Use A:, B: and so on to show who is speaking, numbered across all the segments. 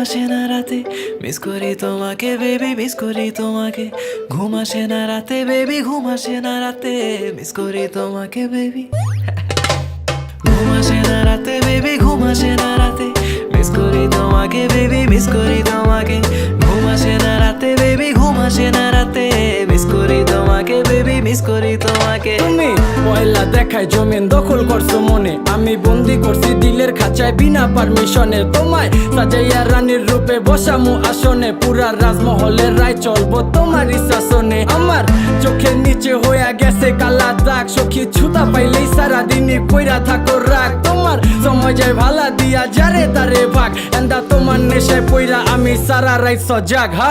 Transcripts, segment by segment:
A: আসে না রাতে মিস করি তোমাকে বেবি মিস করি তোমাকে। ঘুম আসে না রাতে বেবি ঘুম আসে না রাতে। মিস করি তোমাকে বেবি ঘুম আসে না রাতে বেবি ঘুম আসে না রাতে। মিস করি তোমাকে বেবি মিস করি আসে না মিস করি তোমাকে বেবি মিস করি তোমাকে।
B: তুমি পয়লা দেখায় জমিন দখল করছ মনে। আমি বন্দি করছি দিলের খাঁচায় বিনা পারমিশনে তোমায় সাজাইয়া রানীর রূপে বসামু আসনে। পুরা রাজমহলের রায় চলবো তোমারই শাসনে। আমার চোখের নিচে হইয়া গেছে কালা দাগ। সখী ছুতা পাইলেই সারা দিনই কইরা থাকো রাগ। তোমার সময় যায় ভালা দিয়া যারে তারে ভাগ। এন্দা তোমার নেশায় পইরা আমি সারা রাইত সজাগ, হা?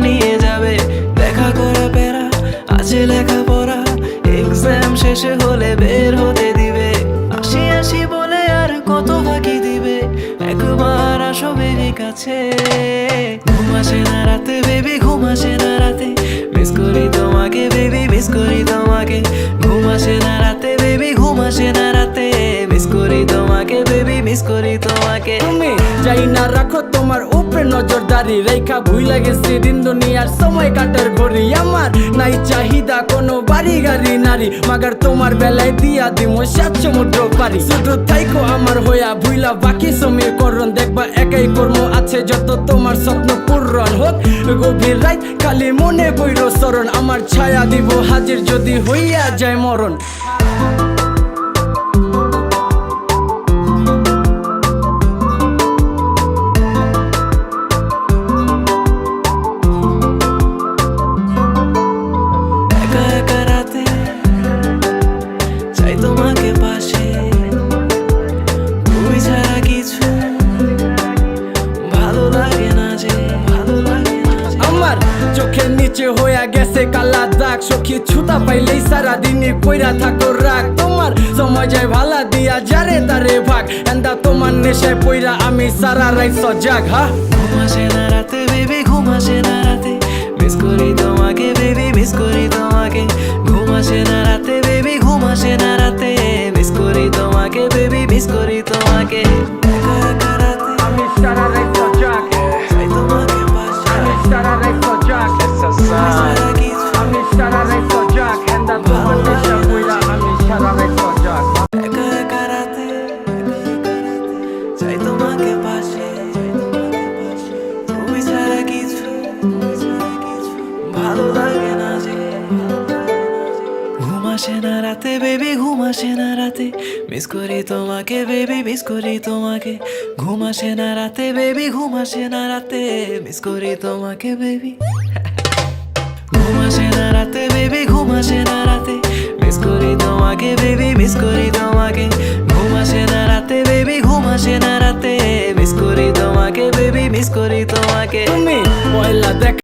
A: নিয়ে যাবে। দেখা করে প্যারা, আছে লেখাপড়া। এক্সাম শেষে হলে বের হতে দিবে। আসি আসি বলে আর কত ফাঁকি দিবে? একবার আসো বেবি কাছে। ঘুম আসে না রাতে বেবি ঘুম আসে না রাতে। মিস করি তোমাকে বেবি মিস করি তোমাকে। ঘুম আসে না রাতে বেবি ঘুম আসে না রাতে। মিস করি তোমাকে বেবি মিস করি তোমাকে।
B: তুমি যাই না রাখো নজরদারি রেখা ভুই লাগেছে দিন দুনিয়ার সময় কাটার ঘড়ি। আমার নাই চাহিদা, কোনো বাড়ি গাড়ি, নারী। মাগার তোমার বেলায় দিয়া দিমো সাত সমুদ্র পারি। শুধু তাইকো আমার হইয়া ভুইলা বাকি সমীকরণ দেখবা একাই কর্ম আছে যত তোমার স্বপ্ন পূরণ হোক। গভীর রাত খালি মনে বইর স্মরণ। আমার ছায়া দিব হাজির যদি হইয়া যায় মরণ। পাইলেই সারা দিনই কইরা থাকো রাগ। তোমার যায় ভালা দিয়া যারে তারে ভাগ। এন্দা তোমার নেশায় পইরা আমি সারা রাই সজাগ, হা?
A: ঘুমাসে না রাতে বেবি ঘুমাসে না রাতে। মিস করি তোমাকে বেবি মিস করি তোমাকে। ঘুমাসে না তোমাকে না রাতে বেবি ঘুম আসে না রাতে। মিস করি তোমাকে বেবি মিস করি তোমাকে। ঘুম আসে না রাতে বেবি ঘুম আসে না রাতে। মিস করি তোমাকে বেবি ঘুম আসে না রাতে বেবি ঘুম আসে না রাতে। মিস করি তোমাকে বেবি মিস করি তোমাকে। ঘুম আসে না রাতে বেবি ঘুম আসে না রাতে। মিস করি তোমাকে।
B: তুমি পয়লা দেখ